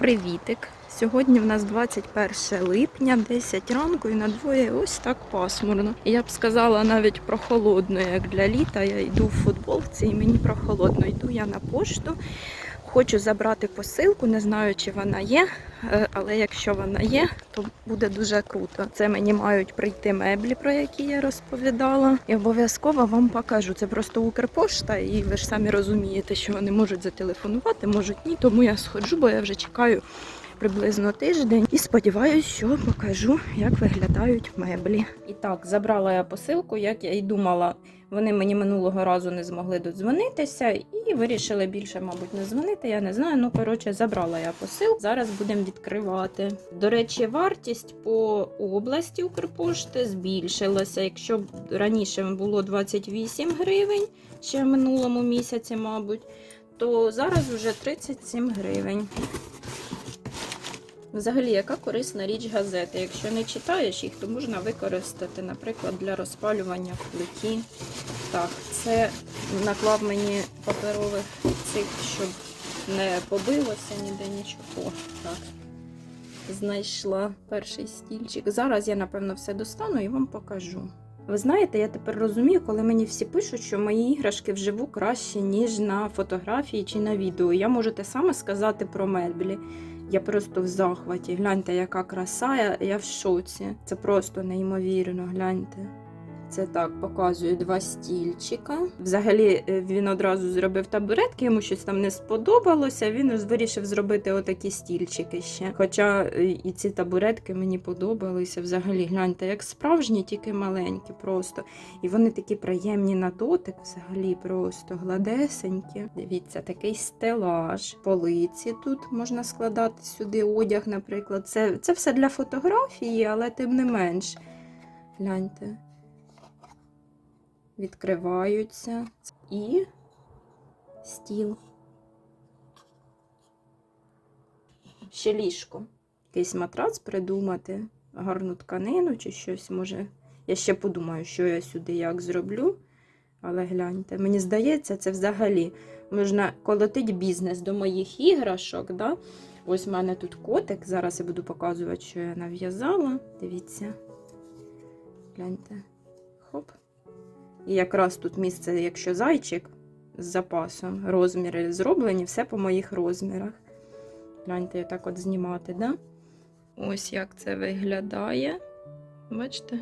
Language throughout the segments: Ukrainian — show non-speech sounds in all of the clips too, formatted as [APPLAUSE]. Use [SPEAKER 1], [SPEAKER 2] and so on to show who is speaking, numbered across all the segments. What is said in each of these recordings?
[SPEAKER 1] Привітик! Сьогодні в нас 21 липня, 10 ранку і на двоє ось так пасмурно. Я б сказала навіть прохолодно, як для літа. Я йду в футболці і мені прохолодно. Йду я на пошту. Хочу забрати посилку, не знаю, чи вона є, е, але якщо вона є, то буде дуже круто. Це мені мають прийти меблі, про які я розповідала. І обов'язково вам покажу. Це просто Укрпошта, і ви ж самі розумієте, що вони можуть зателефонувати, можуть ні. Тому я сходжу, бо я вже чекаю приблизно тиждень і сподіваюся, що покажу, як виглядають меблі. І так, забрала я посилку, як я і думала. Вони мені минулого разу не змогли додзвонитися і вирішили більше, мабуть, не дзвонити. Я не знаю. Ну, коротше, забрала я посил. Зараз будемо відкривати. До речі, вартість по області Укрпошти збільшилася. Якщо раніше було 28 гривень, ще в минулому місяці, мабуть, то зараз вже 37 гривень. Взагалі, яка корисна річ газети? Якщо не читаєш їх, то можна використати, наприклад, для розпалювання в плиті. Так, це наклав мені паперових цих, щоб не побилося ніде нічого. Так. Знайшла перший стільчик. Зараз я, напевно, все достану і вам покажу. Ви знаєте, я тепер розумію, коли мені всі пишуть, що мої іграшки вживу краще, ніж на фотографії чи на відео. Я можу те саме сказати про меблі. Я просто в захваті. Гляньте, яка краса, я, я в шоці. Це просто неймовірно, гляньте. Це так, показую два стільчика. Взагалі е, він одразу зробив табуретки, йому щось там не сподобалося. Він вирішив зробити отакі стільчики ще. Хоча е, і ці табуретки мені подобалися. Взагалі, гляньте, як справжні, тільки маленькі просто. І вони такі приємні на дотик, взагалі просто гладесенькі. Дивіться, такий стелаж, полиці тут можна складати сюди одяг, наприклад. Це, це все для фотографії, але тим не менш. Гляньте відкриваються і стіл. Ще ліжко. Якийсь матрац придумати, гарну тканину чи щось може. Я ще подумаю, що я сюди як зроблю. Але гляньте, мені здається, це взагалі можна колотити бізнес до моїх іграшок. Да? Ось в мене тут котик. Зараз я буду показувати, що я нав'язала. Дивіться. Гляньте. Хоп. І якраз тут місце, якщо зайчик з запасом, розміри зроблені, все по моїх розмірах. Гляньте, я так от знімати, да? Ось як це виглядає. Бачите?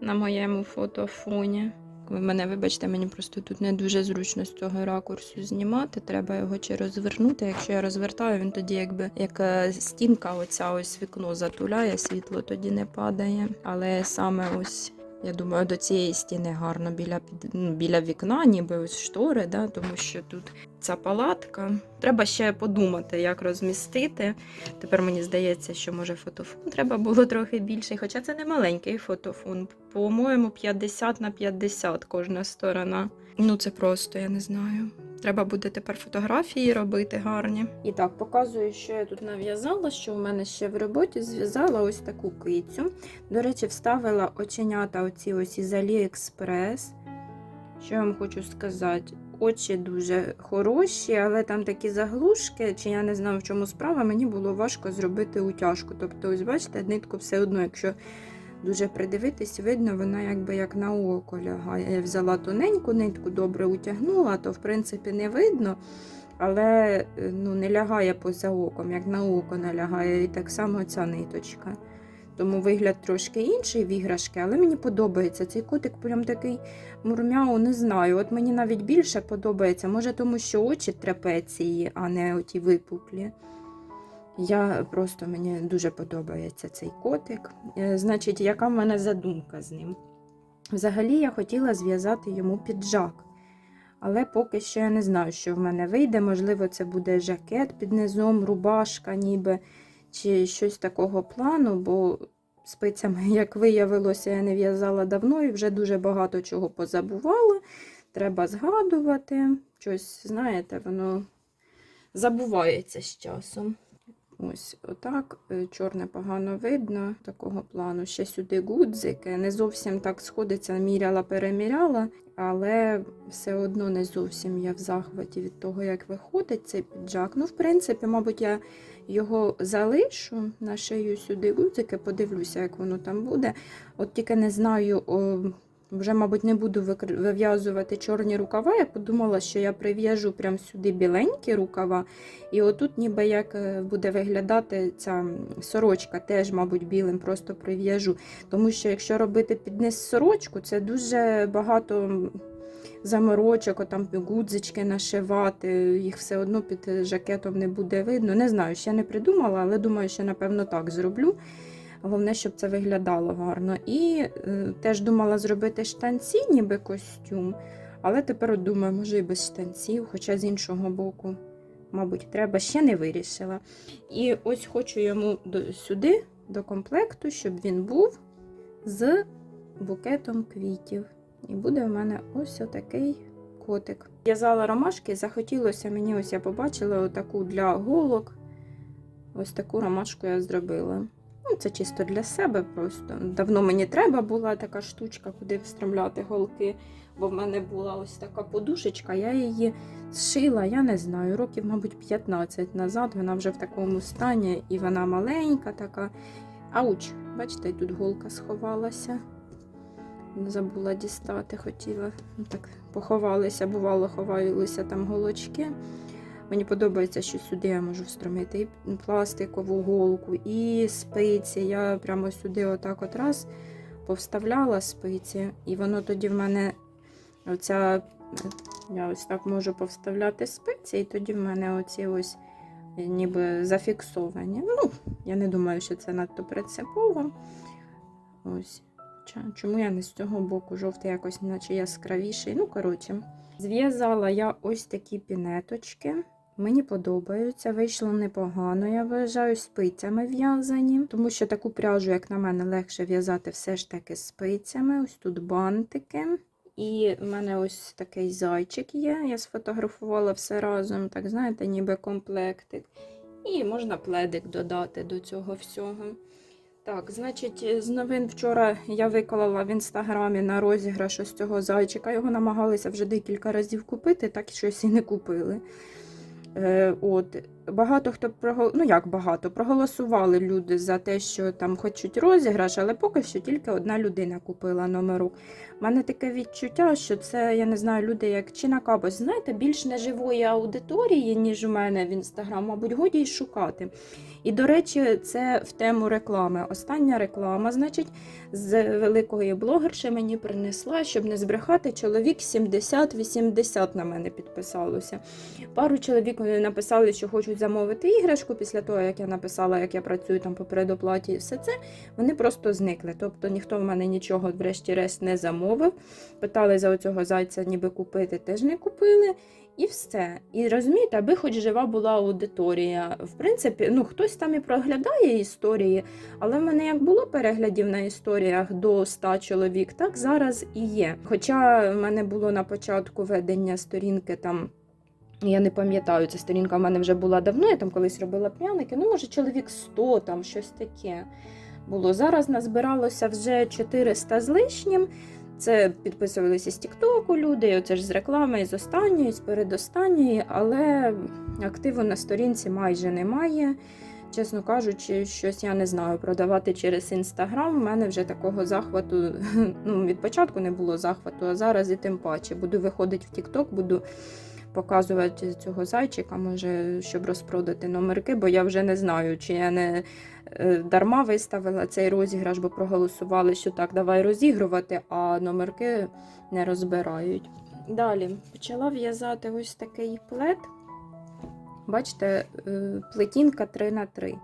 [SPEAKER 1] На моєму фотофоні. Ви мене, вибачте, мені просто тут не дуже зручно з цього ракурсу знімати. Треба його чи розвернути. Якщо я розвертаю, він тоді, якби як е, стінка, оця ось вікно затуляє, світло тоді не падає. Але саме ось я думаю, до цієї стіни гарно біля під- ну, біля вікна, ніби ось штори, да, тому що тут ця палатка. Треба ще подумати, як розмістити. Тепер мені здається, що може фотофон треба було трохи більший, хоча це не маленький фотофон. По-моєму, 50 на 50 кожна сторона. Ну це просто, я не знаю. Треба буде тепер фотографії робити гарні. І так, показую, що я тут нав'язала, що у мене ще в роботі зв'язала ось таку кицю. До речі, вставила оченята оці ось із Aliexpress. Що я вам хочу сказати? Очі дуже хороші, але там такі заглушки, чи я не знаю, в чому справа, мені було важко зробити утяжку. Тобто, ось бачите, нитку все одно, якщо дуже придивитись, видно, вона якби як на око лягає. Я взяла тоненьку нитку, добре утягнула, то в принципі не видно, але е, ну, не лягає поза оком, як на око налягає. І так само ця ниточка. Тому вигляд трошки інший в але мені подобається. Цей котик прям такий мурмяу, не знаю. От мені навіть більше подобається. Може, тому що очі трапеції, а не оті випуклі. Я просто мені дуже подобається цей котик. Е, Значить, яка в мене задумка з ним? Взагалі я хотіла зв'язати йому піджак. Але поки що я не знаю, що в мене вийде. Можливо, це буде жакет під низом, рубашка, ніби, чи щось такого плану, бо спицями, [LAUGHS] як виявилося, я не в'язала давно і вже дуже багато чого позабувала. Треба згадувати. Щось, знаєте, воно забувається з часом. Ось отак. Е, Чорне погано видно такого плану. Ще сюди гудзики. Не зовсім так сходиться, міряла, переміряла, але все одно не зовсім я в захваті від того, як виходить цей піджак. Ну, в принципі, мабуть, я його залишу на шию сюди гудзики, подивлюся, як воно там буде. От тільки не знаю. О, вже, мабуть, не буду вив'язувати чорні рукава. Я подумала, що я прив'яжу прямо сюди біленькі рукава, і отут ніби як е, буде виглядати ця сорочка, теж, мабуть, білим просто прив'яжу. Тому що якщо робити під низ сорочку, це дуже багато заморочок, отам гудзички нашивати, їх все одно під жакетом не буде видно. Не знаю, ще не придумала, але думаю, що напевно так зроблю. Головне, щоб це виглядало гарно. І е, теж думала зробити штанці, ніби костюм. Але тепер думаю, може і без штанців, хоча з іншого боку, мабуть, треба, ще не вирішила. І ось хочу йому до, сюди, до комплекту, щоб він був з букетом квітів. І буде в мене ось отакий котик. В'язала ромашки, захотілося мені, ось я побачила отаку для голок. Ось таку ромашку я зробила. Ну, це чисто для себе просто. Давно мені треба була така штучка, куди встромляти голки, бо в мене була ось така подушечка, я її зшила, я не знаю, років, мабуть, 15 назад. Вона вже в такому стані, і вона маленька така. Ауч, бачите, тут голка сховалася. Забула дістати, хотіла. Ну, Так, поховалися, бувало, ховалися там голочки. Мені подобається, що сюди я можу встромити і пластикову голку, і спиці. Я прямо сюди отак от раз повставляла спиці, і воно тоді в мене оця, я ось так можу повставляти спиці, і тоді в мене оці ось ніби зафіксовані. Ну, я не думаю, що це надто принципово. Ось. Чому я не з цього боку? Жовтий якось наче яскравіший. Ну, коротше. Зв'язала я ось такі пінеточки. Мені подобаються, вийшло непогано, я вважаю, спицями в'язані, тому що таку пряжу, як на мене, легше в'язати все ж таки спицями. Ось тут бантики. І в мене ось такий зайчик є. Я сфотографувала все разом, так знаєте, ніби комплектик. І можна пледик додати до цього всього. Так, значить, з новин вчора я виклала в інстаграмі на розіграш ось цього зайчика. Його намагалися вже декілька разів купити, так щось і не купили. Е, от. Багато хто прогол... ну як багато, проголосували люди за те, що там хочуть розіграш, але поки що тільки одна людина купила номерок. У мене таке відчуття, що це, я не знаю, люди як чи на кабось, знаєте, більш неживої аудиторії, ніж у мене в інстаграм, мабуть, годі й шукати. І, до речі, це в тему реклами. Остання реклама, значить, з великої блогерші мені принесла, щоб не збрехати, чоловік 70-80 на мене підписалося. Пару чоловік вони написали, що хочуть замовити іграшку після того, як я написала, як я працюю там по передоплаті і все це. Вони просто зникли. Тобто ніхто в мене нічого, врешті-решт, не замовив. Питали за оцього зайця, ніби купити, теж не купили. І все. І розумієте, аби хоч жива була аудиторія. В принципі, ну хтось там і проглядає історії, але в мене як було переглядів на історіях до 100 чоловік, так зараз і є. Хоча в мене було на початку ведення сторінки там. Я не пам'ятаю, ця сторінка в мене вже була давно, я там колись робила пряники, ну, може, чоловік 100, там щось таке було. Зараз назбиралося вже 400 з лишнім. Це підписувалися з Тіктоку люди, оце ж з реклами, і з останньої, і з передостанньої, але активу на сторінці майже немає. Чесно кажучи, щось я не знаю. Продавати через інстаграм. У мене вже такого захвату [LAUGHS] ну, від початку не було захвату, а зараз і тим паче. Буду виходити в Тікток, буду показувати цього зайчика, може, щоб розпродати номерки, бо я вже не знаю, чи я не е, дарма виставила цей розіграш, бо проголосували, що так, давай розігрувати, а номерки не розбирають. Далі почала в'язати ось такий плед. Бачите, е, плетінка 3 на 3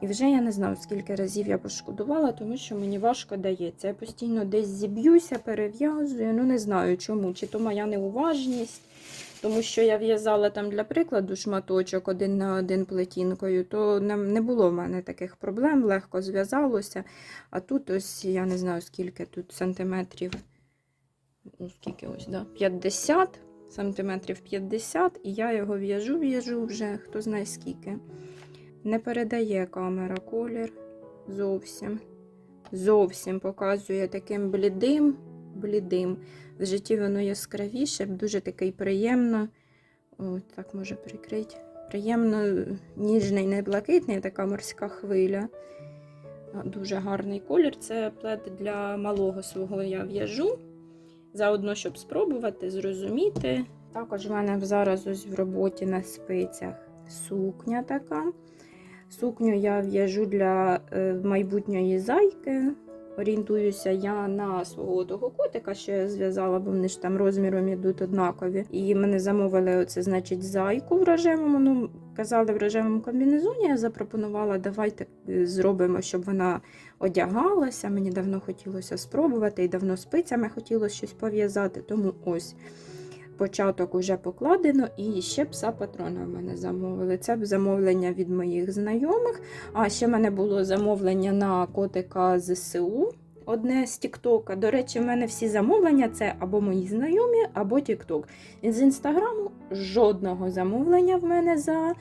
[SPEAKER 1] І вже я не знаю, скільки разів я пошкодувала, тому що мені важко дається. Я постійно десь зіб'юся, перев'язую. Ну не знаю чому, чи то моя неуважність. Тому що я в'язала там для прикладу шматочок один на один плетінкою, то не, було в мене таких проблем, легко зв'язалося. А тут ось я не знаю, скільки тут сантиметрів. Ну, скільки ось, да, 50 сантиметрів 50, і я його в'яжу, в'яжу вже, хто знає скільки. Не передає камера колір зовсім. Зовсім показує таким блідим, блідим. В житті воно яскравіше, дуже такий приємно. О, так може прикрити. Приємно ніжний, не блакитний, така морська хвиля. Дуже гарний колір. Це плед для малого свого я в'яжу. Заодно, щоб спробувати, зрозуміти. Також в мене зараз ось в роботі на спицях сукня така. Сукню я в'яжу для е, майбутньої зайки. Орієнтуюся я на свого того котика, що я зв'язала, бо вони ж там розміром ідуть однакові. І мене замовили оце, значить, зайку в рожевому. Ну, казали в рожевому комбінезоні. Я запропонувала, давайте е, зробимо, щоб вона одягалася. Мені давно хотілося спробувати, і давно спицями хотілося щось пов'язати. Тому ось початок уже покладено, і ще пса патрона в мене замовили. Це замовлення від моїх знайомих. А ще в мене було замовлення на котика ЗСУ. Одне з Тіктока. До речі, в мене всі замовлення це або мої знайомі, або Тікток. З інстаграму жодного замовлення в мене за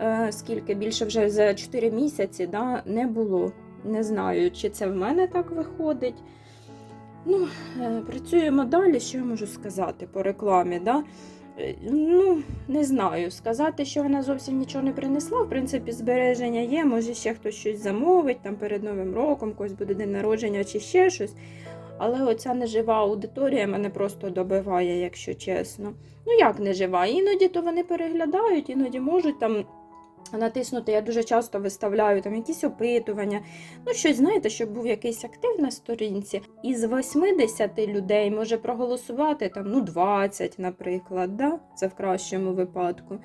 [SPEAKER 1] е, скільки більше вже за 4 місяці да, не було. Не знаю, чи це в мене так виходить. Ну, е, працюємо далі, що я можу сказати по рекламі. Да? Е, Ну, не знаю. Сказати, що вона зовсім нічого не принесла. В принципі, збереження є. Може, ще хтось щось замовить там перед Новим роком, когось буде день народження чи ще щось. Але оця нежива аудиторія мене просто добиває, якщо чесно. Ну, як нежива? Іноді то вони переглядають, іноді можуть там натиснути. Я дуже часто виставляю там якісь опитування. Ну, щось, знаєте, щоб був якийсь актив на сторінці. Із 80 людей може проголосувати там, ну, 20, наприклад, да? це в кращому випадку.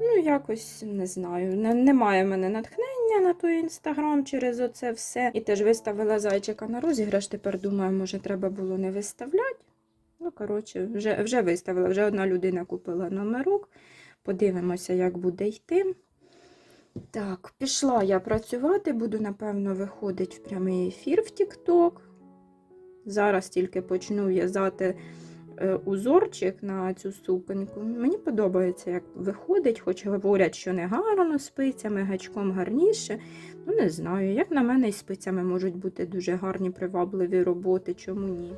[SPEAKER 1] Ну, якось не знаю. Немає в мене натхнення на той інстаграм через оце все. І теж виставила зайчика на розіграш. Тепер думаю, може, треба було не виставляти. Ну, коротше, вже, вже виставила, вже одна людина купила номерок. Подивимося, як буде йти. Так, пішла я працювати, буду, напевно, виходити в прямий ефір в TikTok. Зараз тільки почну в'язати е, узорчик на цю суконьку. Мені подобається, як виходить, хоч говорять, що не гарно спицями, гачком гарніше. Ну, не знаю, як на мене, і спицями можуть бути дуже гарні, привабливі роботи, чому ні.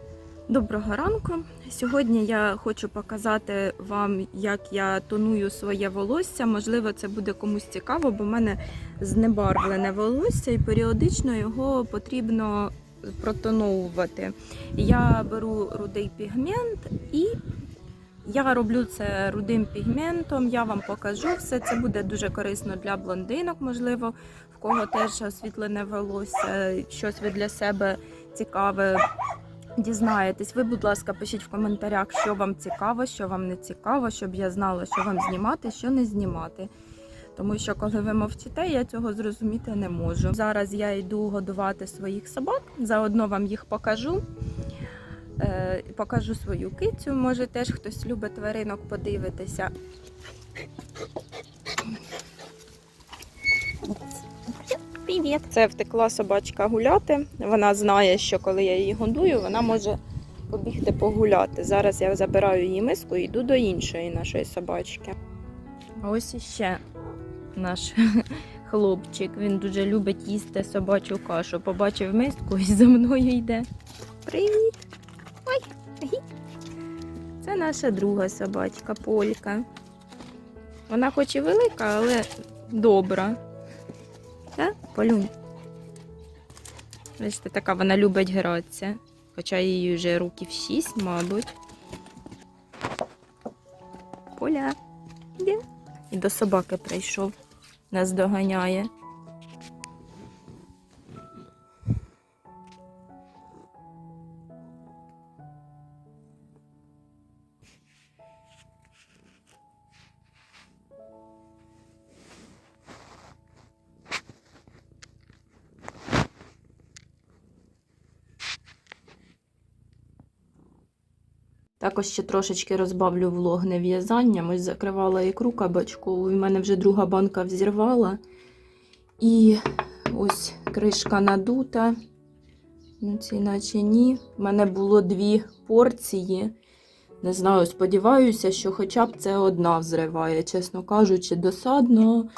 [SPEAKER 1] Доброго ранку. Сьогодні я хочу показати вам, як я тоную своє волосся. Можливо, це буде комусь цікаво, бо в мене знебарвлене волосся і періодично його потрібно протоновувати. Я беру рудий пігмент і я роблю це рудим пігментом, я вам покажу все. Це буде дуже корисно для блондинок, можливо, в кого теж освітлене волосся, щось ви для себе цікаве дізнаєтесь. Ви, будь ласка, пишіть в коментарях, що вам цікаво, що вам не цікаво, щоб я знала, що вам знімати, що не знімати. Тому що коли ви мовчите, я цього зрозуміти не можу. Зараз я йду годувати своїх собак, заодно вам їх покажу. Е, покажу свою кицю. Може, теж хтось любить тваринок подивитися. Привіт! Це втекла собачка гуляти. Вона знає, що коли я її годую, вона може побігти погуляти. Зараз я забираю її миску і йду до іншої нашої собачки. А ось іще наш [LAUGHS] хлопчик. Він дуже любить їсти собачу кашу. Побачив миску і за мною йде. Привіт! Ой! Це наша друга собачка Полька. Вона хоч і велика, але добра. Так, Полюнь? Бачите, така вона любить гратися. Хоча їй вже років шість, мабуть. Поля. Іди. І до собаки прийшов. Нас доганяє. Також ще трошечки розбавлю влог не в'язанням. Ось закривала ікру кабачкову. і в мене вже друга банка взірвала. І ось кришка надута. Ну, це наче ні. У мене було дві порції. Не знаю, сподіваюся, що хоча б це одна взриває. Чесно кажучи, досадно.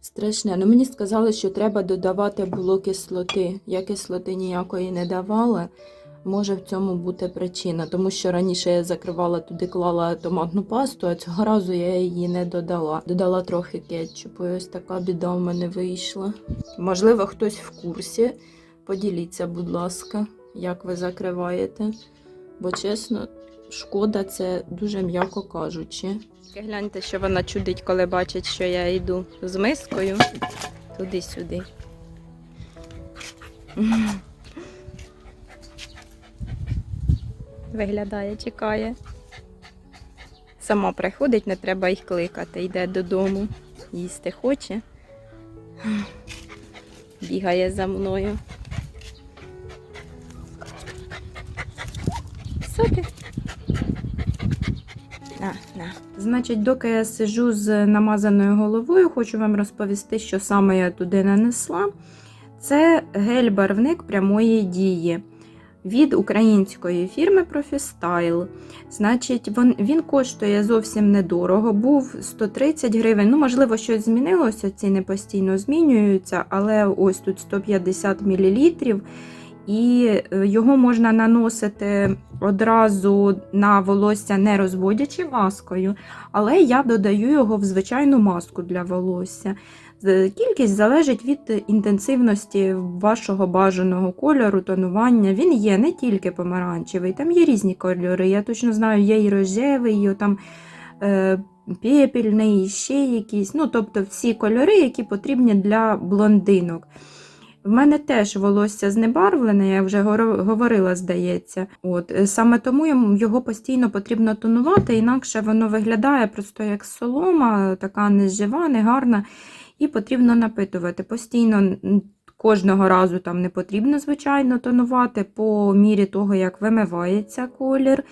[SPEAKER 1] Страшне. Ну мені сказали, що треба додавати було кислоти. Я кислоти ніякої не давала. Може в цьому бути причина, тому що раніше я закривала туди, клала томатну пасту, а цього разу я її не додала. Додала трохи кетчупу, і ось така біда в мене вийшла. Можливо, хтось в курсі. Поділіться, будь ласка, як ви закриваєте. Бо чесно, шкода це дуже м'яко кажучи. Гляньте, що вона чудить, коли бачить, що я йду з мискою туди-сюди. Виглядає, чекає. Сама приходить, не треба їх кликати, йде додому, їсти хоче. Бігає за мною. Сопі. На, на. Значить, доки я сижу з намазаною головою, хочу вам розповісти, що саме я туди нанесла. Це гель-барвник прямої дії від української фірми Profistyle. Значить, він, коштує зовсім недорого. Був 130 гривень. Ну, можливо, щось змінилося, ціни постійно змінюються, але ось тут 150 мл. І е, його можна наносити одразу на волосся, не розводячи маскою, але я додаю його в звичайну маску для волосся. Кількість залежить від інтенсивності вашого бажаного кольору, тонування. Він є не тільки помаранчевий, там є різні кольори. Я точно знаю, є і рожевий, і там е, пепельний, і ще якісь. Ну, тобто всі кольори, які потрібні для блондинок. В мене теж волосся знебарвлене, я вже говорила, здається. От е, саме тому його постійно потрібно тонувати, інакше воно виглядає просто як солома, така нежива, негарна, і потрібно напитувати. Постійно кожного разу там не потрібно, звичайно, тонувати по мірі того, як вимивається колір.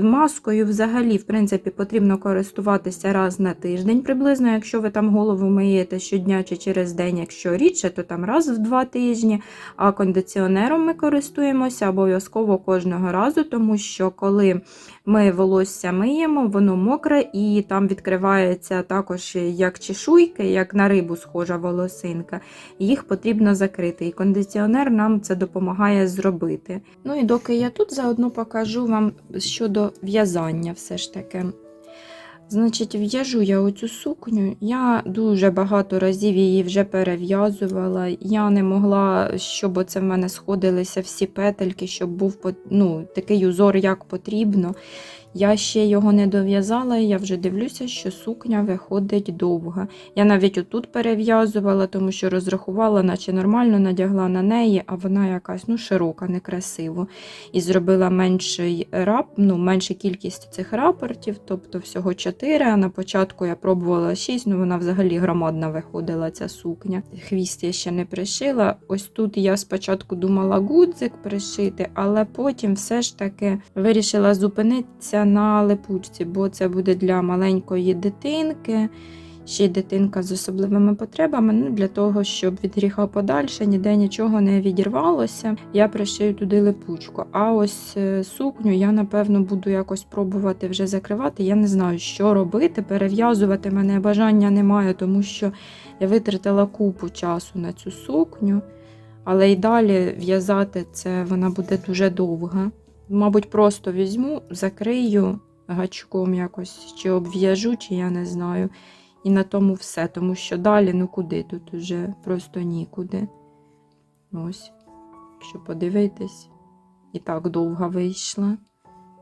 [SPEAKER 1] Маскою взагалі, в принципі, потрібно користуватися раз на тиждень приблизно, якщо ви там голову миєте щодня чи через день, якщо рідше, то там раз в два тижні. А кондиціонером ми користуємося обов'язково кожного разу, тому що коли ми волосся миємо, воно мокре і там відкривається також як чешуйки, як на рибу схожа волосинка. Їх потрібно закрити, і кондиціонер нам це допомагає зробити. Ну і доки я тут заодно покажу вам щодо в'язання, все ж таки. Значить, в'яжу я оцю сукню. Я дуже багато разів її вже перев'язувала. Я не могла, щоб оце в мене сходилися всі петельки, щоб був ну, такий узор, як потрібно. Я ще його не дов'язала, і я вже дивлюся, що сукня виходить довга. Я навіть отут перев'язувала, тому що розрахувала, наче нормально надягла на неї, а вона якась ну, широка, некрасиво. І зробила менший рап, ну, меншу кількість цих рапортів, тобто всього 4. А на початку я пробувала 6, ну вона взагалі громадна виходила ця сукня. Хвіст я ще не пришила. Ось тут я спочатку думала гудзик пришити, але потім все ж таки вирішила зупинитися на липучці, бо це буде для маленької дитинки. Ще й дитинка з особливими потребами, ну для того, щоб від гріха подальше ніде нічого не відірвалося. Я пришию туди липучку. А ось е, сукню я, напевно, буду якось пробувати вже закривати. Я не знаю, що робити. Перев'язувати мене бажання немає, тому що я витратила купу часу на цю сукню. Але й далі в'язати це вона буде дуже довга. Мабуть, просто візьму, закрию гачком якось, чи обв'яжу, чи я не знаю. І на тому все, тому що далі, ну куди тут уже просто нікуди. Ось, якщо подивитись, і так довго вийшла.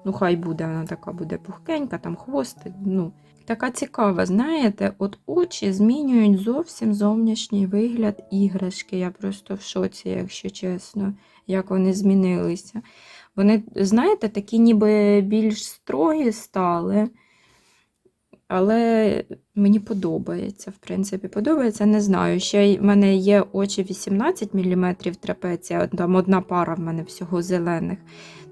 [SPEAKER 1] Ну, хай буде, вона така буде пухкенька, там хвостик. ну. Така цікава, знаєте, от очі змінюють зовсім зовнішній вигляд іграшки. Я просто в шоці, якщо чесно, як вони змінилися. Вони, знаєте, такі ніби більш строгі стали. Але мені подобається, в принципі, подобається. Не знаю. Ще в мене є очі 18 мм трапеція, там одна пара в мене всього зелених.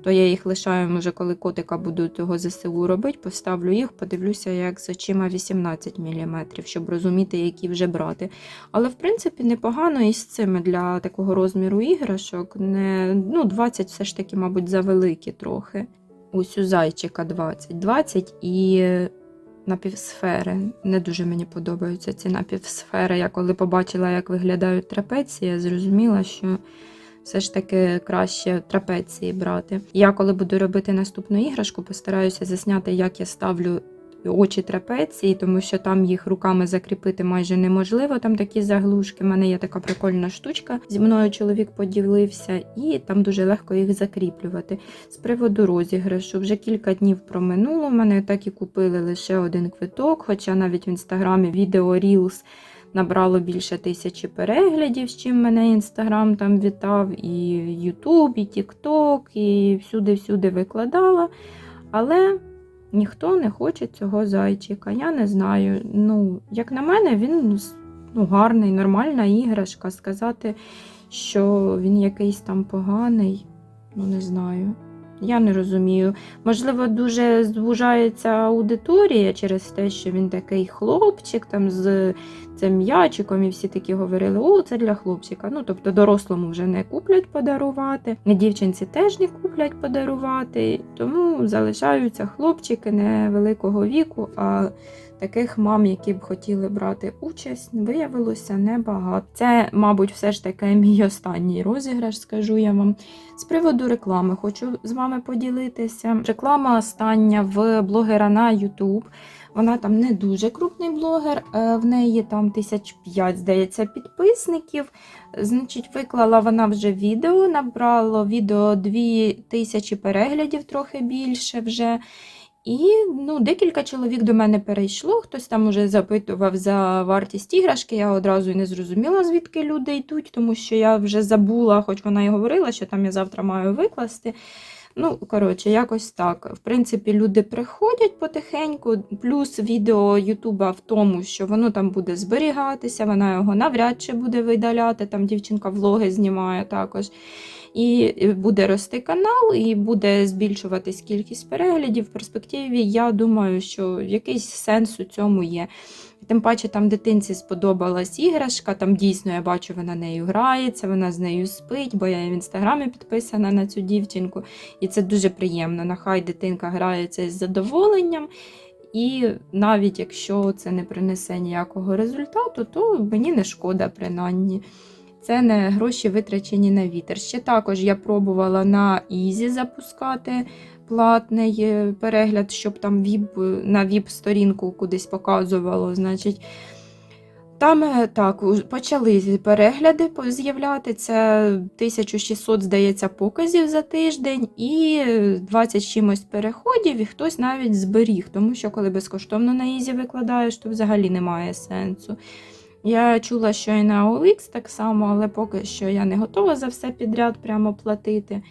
[SPEAKER 1] То я їх лишаю, може, коли котика буду того ЗСУ робити, поставлю їх, подивлюся, як з очима 18 мм, щоб розуміти, які вже брати. Але, в принципі, непогано і з цими для такого розміру іграшок. Не, ну, 20 все ж таки, мабуть, завеликі трохи. Ось у зайчика 20. 20 і напівсфери. Не дуже мені подобаються ці напівсфери. Я коли побачила, як виглядають трапеції, я зрозуміла, що все ж таки краще трапеції брати. Я, коли буду робити наступну іграшку, постараюся засняти, як я ставлю очі трапеції, тому що там їх руками закріпити майже неможливо. Там такі заглушки. У мене є така прикольна штучка. Зі мною чоловік поділився, і там дуже легко їх закріплювати. З приводу розіграшу, вже кілька днів проминуло. У мене так і купили лише один квиток, хоча навіть в інстаграмі відео Reels набрало більше тисячі переглядів, з чим мене інстаграм там вітав, і Ютуб, і Тікток, і всюди-всюди викладала. Але ніхто не хоче цього зайчика. Я не знаю. Ну, як на мене, він ну, гарний, нормальна іграшка. Сказати, що він якийсь там поганий, ну не знаю. Я не розумію. Можливо, дуже звужається аудиторія через те, що він такий хлопчик там з цим м'ячиком, і всі такі говорили: о, це для хлопчика. Ну, тобто дорослому вже не куплять подарувати, дівчинці теж не куплять подарувати, тому залишаються хлопчики невеликого віку. а Таких мам, які б хотіли брати участь, виявилося небагато. Це, мабуть, все ж таки мій останній розіграш, скажу я вам. З приводу реклами хочу з вами поділитися. Реклама остання в блогера на YouTube. Вона там не дуже крупний блогер, е, в неї там тисяч п'ять, здається, підписників. Значить, виклала вона вже відео, набрало відео 2000 переглядів, трохи більше вже. І ну, декілька чоловік до мене перейшло, хтось там уже запитував за вартість іграшки. Я одразу і не зрозуміла, звідки люди йдуть, тому що я вже забула, хоч вона і говорила, що там я завтра маю викласти. Ну, коротше, якось так. В принципі, люди приходять потихеньку, плюс відео Ютуба в тому, що воно там буде зберігатися, вона його навряд чи буде видаляти. Там дівчинка влоги знімає також. І буде рости канал, і буде збільшуватись кількість переглядів. В перспективі, я думаю, що якийсь сенс у цьому є. Тим паче, там дитинці сподобалась іграшка, там дійсно я бачу, вона нею грається, вона з нею спить, бо я в інстаграмі підписана на цю дівчинку. І це дуже приємно. Нехай дитинка грається із задоволенням. І навіть якщо це не принесе ніякого результату, то мені не шкода, принаймні. Це не гроші витрачені на вітер. Ще також я пробувала на Ізі запускати платний е, перегляд, щоб там віп, на віп-сторінку кудись показувало. Значить, там е, так, почали перегляди з'являти. Це 1600, здається, показів за тиждень і 20 чимось переходів, і хтось навіть зберіг, тому що коли безкоштовно на Ізі викладаєш, то взагалі немає сенсу. Я чула, що і на OLX так само, але поки що я не готова за все підряд прямо платити.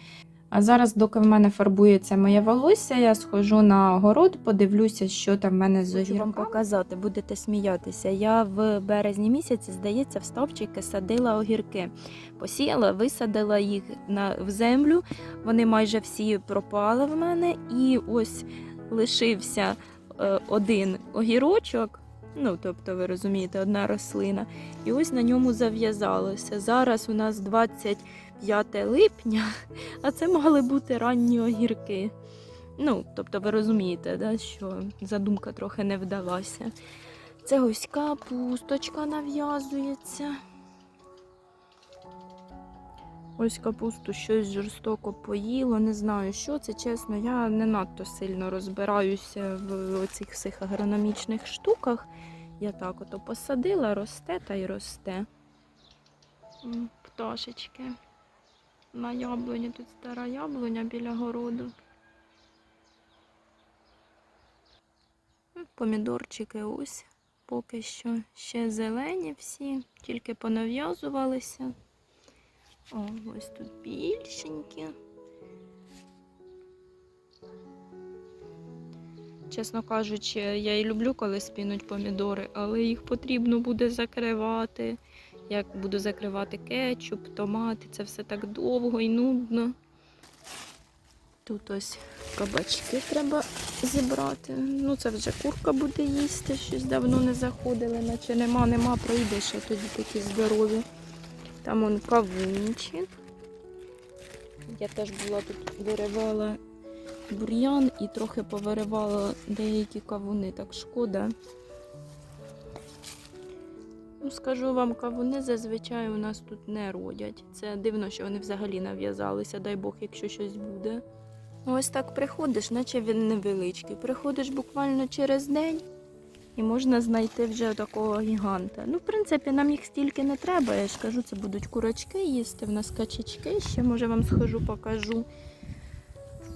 [SPEAKER 1] А зараз, доки в мене фарбується моє волосся, я схожу на огород, подивлюся, що там в мене з
[SPEAKER 2] Хочу вам показати, будете сміятися. Я в березні місяці, здається, в стовпчики садила огірки. Посіяла, висадила їх на, в землю. Вони майже всі пропали в мене. І ось лишився е, один огірочок. Ну, тобто, ви розумієте, одна рослина. І ось на ньому зав'язалося. Зараз у нас 25 липня, [LAUGHS] а це мали бути ранні огірки. Ну, тобто ви розумієте, да, що задумка трохи не вдалася. Це ось капусточка нав'язується. Ось капусту щось жорстоко поїло. Не знаю, що це, чесно. Я не надто сильно розбираюся в цих всіх агрономічних штуках. Я так ото посадила, росте та й росте. Пташечки. На яблуні тут стара яблуня біля городу. Помідорчики ось поки що ще зелені всі, тільки понав'язувалися. О, ось тут більшенькі. Чесно кажучи, я і люблю, коли спінуть помідори, але їх потрібно буде закривати. Як буду закривати кетчуп, томати, це все так довго і нудно. Тут ось кабачки треба зібрати. Ну, це вже курка буде їсти, щось давно не заходили, наче нема, нема, пройдеш, а тоді такі здорові. Там он кавунчик. Я теж була тут виривала бур'ян і трохи повиривало деякі кавуни, так шкода. Ну, скажу вам, кавуни зазвичай у нас тут не родять. Це дивно, що вони взагалі нав'язалися, дай Бог, якщо щось буде. Ось так приходиш, наче він невеличкий. Приходиш буквально через день і можна знайти вже такого гіганта. Ну, в принципі, нам їх стільки не треба. Я ж кажу, це будуть курочки їсти, в нас качечки. Ще може вам схожу, покажу.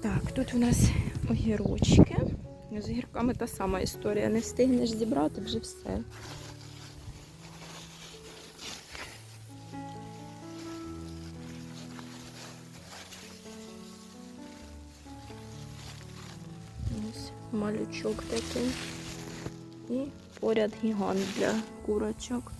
[SPEAKER 2] Так, тут у нас огірочки. З огірками та сама історія. Не встигнеш зібрати вже все. Ось малючок такий. І поряд гігант для курочок.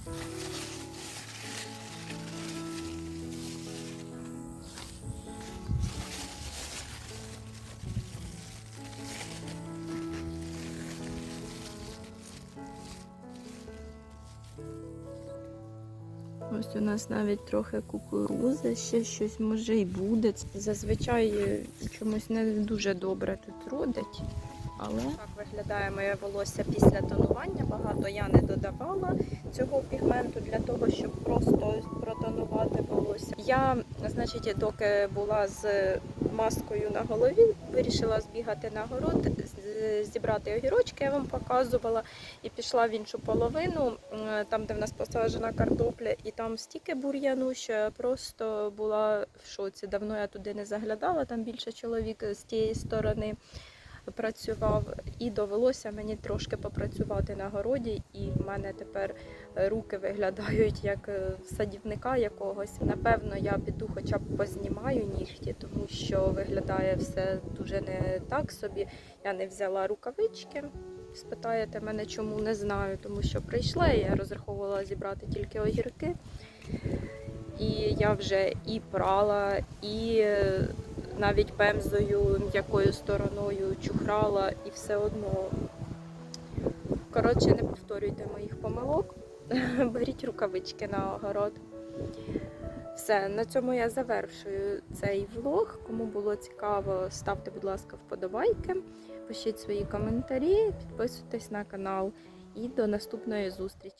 [SPEAKER 2] Ось у нас навіть трохи кукурузи, ще щось може і буде. Зазвичай е, чомусь не дуже добре тут родить. Але так виглядає моє волосся після тонування. Багато я не додавала цього пігменту для того, щоб просто протонувати волосся. Я, значить, доки була з маскою на голові, вирішила збігати на город, зібрати огірочки, я вам показувала, і пішла в іншу половину, там, де в нас посаджена картопля, і там стільки бур'яну, що я просто була в шоці. Давно я туди не заглядала, там більше чоловік з тієї сторони працював, і довелося мені трошки попрацювати на городі, і в мене тепер е, руки виглядають як е, садівника якогось. Напевно, я піду хоча б познімаю нігті, тому що виглядає все дуже не так собі. Я не взяла рукавички. Спитаєте мене, чому не знаю, тому що прийшла і я розраховувала зібрати тільки огірки. І я вже і прала, і е, навіть пемзою м'якою стороною чухрала, і все одно. Коротше, не повторюйте моїх помилок. [LAUGHS] Беріть рукавички на огород. Все, на цьому я завершую цей влог. Кому було цікаво, ставте, будь ласка, вподобайки, пишіть свої коментарі, підписуйтесь на канал і до наступної зустрічі.